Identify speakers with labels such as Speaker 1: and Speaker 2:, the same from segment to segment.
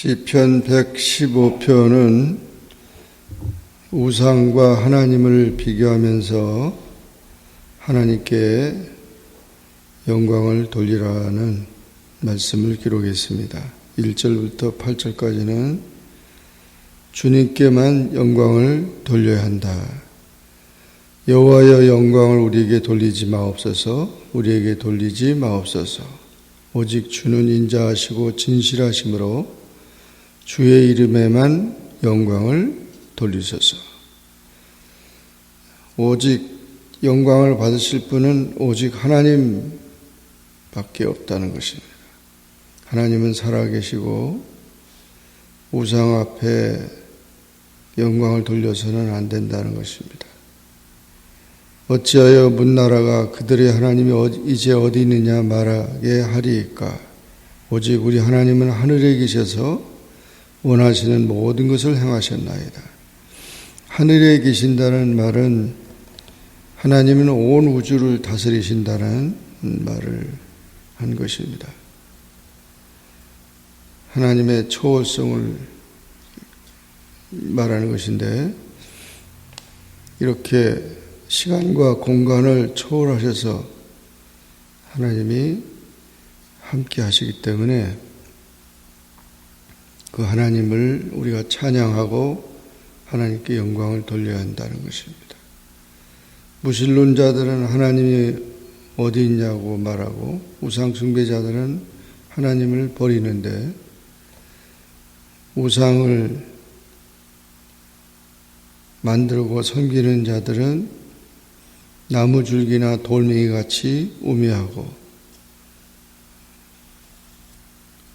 Speaker 1: 시편 115편은 우상과 하나님을 비교하면서 하나님께 영광을 돌리라는 말씀을 기록했습니다. 1절부터 8절까지는 주님께만 영광을 돌려야 한다. 여호와여 영광을 우리에게 돌리지 마옵소서. 우리에게 돌리지 마옵소서. 오직 주는 인자하시고 진실하심으로 주의 이름에만 영광을 돌리소서. 오직 영광을 받으실 분은 오직 하나님밖에 없다는 것입니다. 하나님은 살아계시고 우상 앞에 영광을 돌려서는 안 된다는 것입니다. 어찌하여 문나라가 그들의 하나님이 이제 어디 있느냐 말하게 하리이까? 오직 우리 하나님은 하늘에 계셔서 원하시는 모든 것을 행하셨나이다. 하늘에 계신다는 말은 하나님은 온 우주를 다스리신다는 말을 한 것입니다. 하나님의 초월성을 말하는 것인데 이렇게 시간과 공간을 초월하셔서 하나님이 함께 하시기 때문에 그 하나님을 우리가 찬양하고 하나님께 영광을 돌려야 한다는 것입니다. 무신론자들은 하나님이 어디 있냐고 말하고 우상 숭배자들은 하나님을 버리는데 우상을 만들고 섬기는 자들은 나무 줄기나 돌멩이 같이 우매하고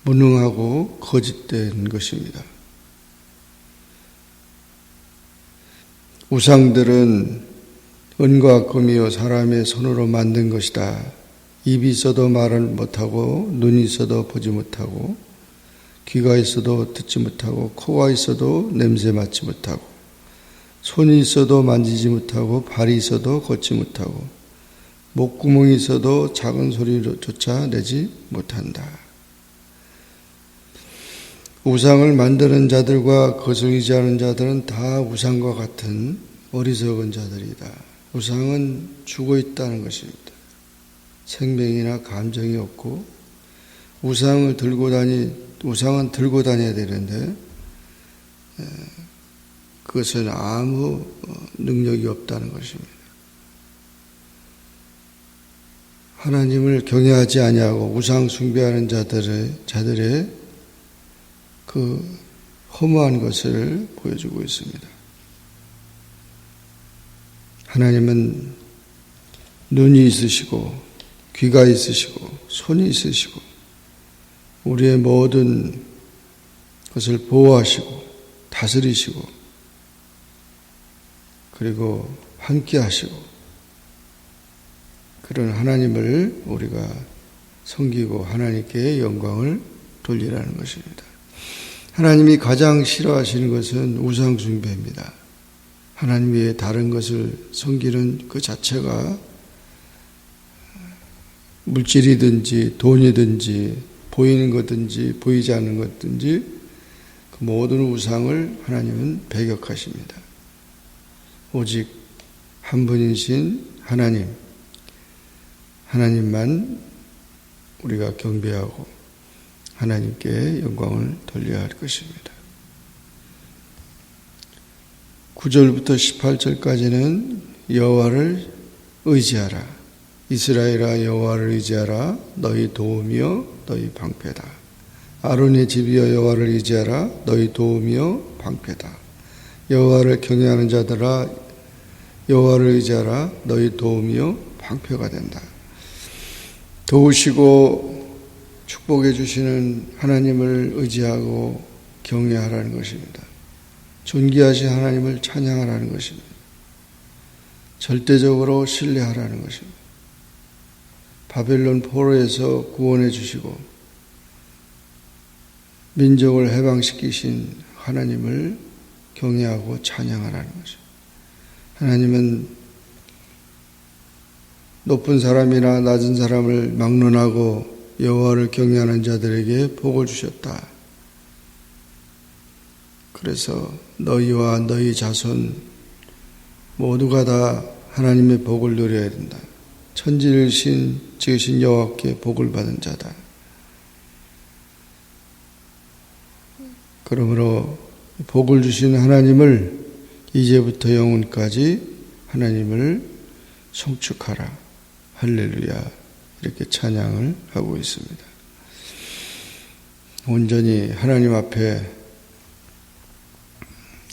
Speaker 1: 무능하고 거짓된 것입니다. 우상들은 은과 금이요 사람의 손으로 만든 것이다. 입이 있어도 말을 못하고 눈이 있어도 보지 못하고 귀가 있어도 듣지 못하고 코가 있어도 냄새 맡지 못하고 손이 있어도 만지지 못하고 발이 있어도 걷지 못하고 목구멍이 있어도 작은 소리조차 내지 못한다. 우상을 만드는 자들과 그것을 의지하는 자들은 다 우상과 같은 어리석은 자들이다. 우상은 죽어 있다는 것입니다. 생명이나 감정이 없고 우상을 들고 다니 우상은 들고 다녀야 되는데 그것은 아무 능력이 없다는 것입니다. 하나님을 경외하지 아니하고 우상 숭배하는 자들의 자들의 그 허무한 것을 보여주고 있습니다. 하나님은 눈이 있으시고 귀가 있으시고 손이 있으시고 우리의 모든 것을 보호하시고 다스리시고 그리고 함께 하시고 그런 하나님을 우리가 섬기고 하나님께 영광을 돌리라는 것입니다. 하나님이 가장 싫어하시는 것은 우상 숭배입니다. 하나님 외에 다른 것을 섬기는 그 자체가 물질이든지 돈이든지 보이는 것든지 보이지 않는 것든지 그 모든 우상을 하나님은 배격하십니다. 오직 한 분이신 하나님, 하나님만 우리가 경배하고 하나님께 영광을 돌려야 할 것입니다. 9절부터 18절까지는 여호와를 의지하라. 이스라엘아 여호와를 의지하라. 너희 도움이여 너희 방패다. 아론의 집이여 여호와를 의지하라. 너희 도움이여 방패다. 여호와를 경외하는 자들아 여호와를 의지하라. 너희 도움이여 방패가 된다. 도우시고 축복해 주시는 하나님을 의지하고 경외하라는 것입니다. 존귀하신 하나님을 찬양하라는 것입니다. 절대적으로 신뢰하라는 것입니다. 바벨론 포로에서 구원해 주시고 민족을 해방시키신 하나님을 경외하고 찬양하라는 거죠. 하나님은 높은 사람이나 낮은 사람을 막론하고 여호와를 경외하는 자들에게 복을 주셨다. 그래서 너희와 너희 자손 모두가 다 하나님의 복을 누려야 된다. 천지를 신 지으신 여호와께 복을 받은 자다. 그러므로 복을 주신 하나님을 이제부터 영혼까지 하나님을 송축하라. 할렐루야. 이렇게 찬양을 하고 있습니다. 온전히 하나님 앞에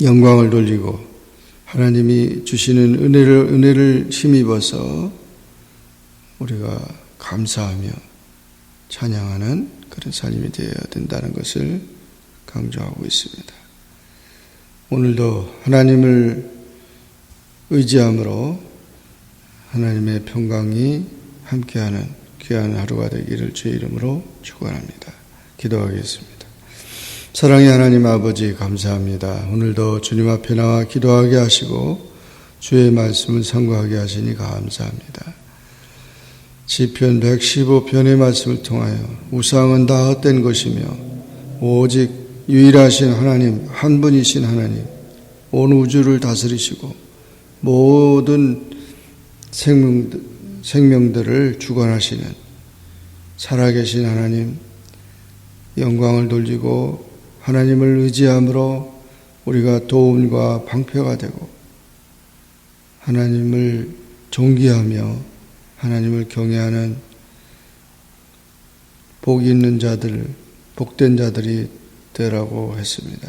Speaker 1: 영광을 돌리고 하나님이 주시는 은혜를 은혜를 힘입어서 우리가 감사하며 찬양하는 그런 삶이 되어야 된다는 것을 강조하고 있습니다. 오늘도 하나님을 의지함으로 하나님의 평강이 함께하는 귀한 하루가 되기를 주의 이름으로 축원합니다. 기도하겠습니다. 사랑의 하나님 아버지 감사합니다. 오늘도 주님 앞에 나와 기도하게 하시고 주의 말씀을 상고하게 하시니 감사합니다. 시편 115편의 말씀을 통하여 우상은 다 헛된 것이며 오직 유일하신 하나님 한 분이신 하나님 온 우주를 다스리시고 모든 생명들, 생명들을 주관하시는 살아계신 하나님 영광을 돌리고 하나님을 의지함으로 우리가 도움과 방패가 되고 하나님을 존귀하며 하나님을 경외하는 복 있는 자들, 복된 자들이 되라고 했습니다.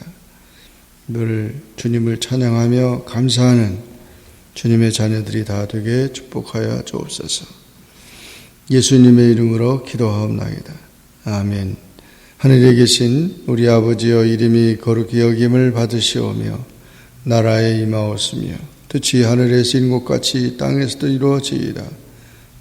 Speaker 1: 늘 주님을 찬양하며 감사하는 주님의 자녀들이 다 되게 축복하여 주옵소서. 예수님의 이름으로 기도하옵나이다. 아멘. 하늘에 계신 우리 아버지여 이름이 거룩히 여김을 받으시오며 나라에 임하옵으며 뜻이 하늘에 쓰인 것 같이 땅에서도 이루어지이다.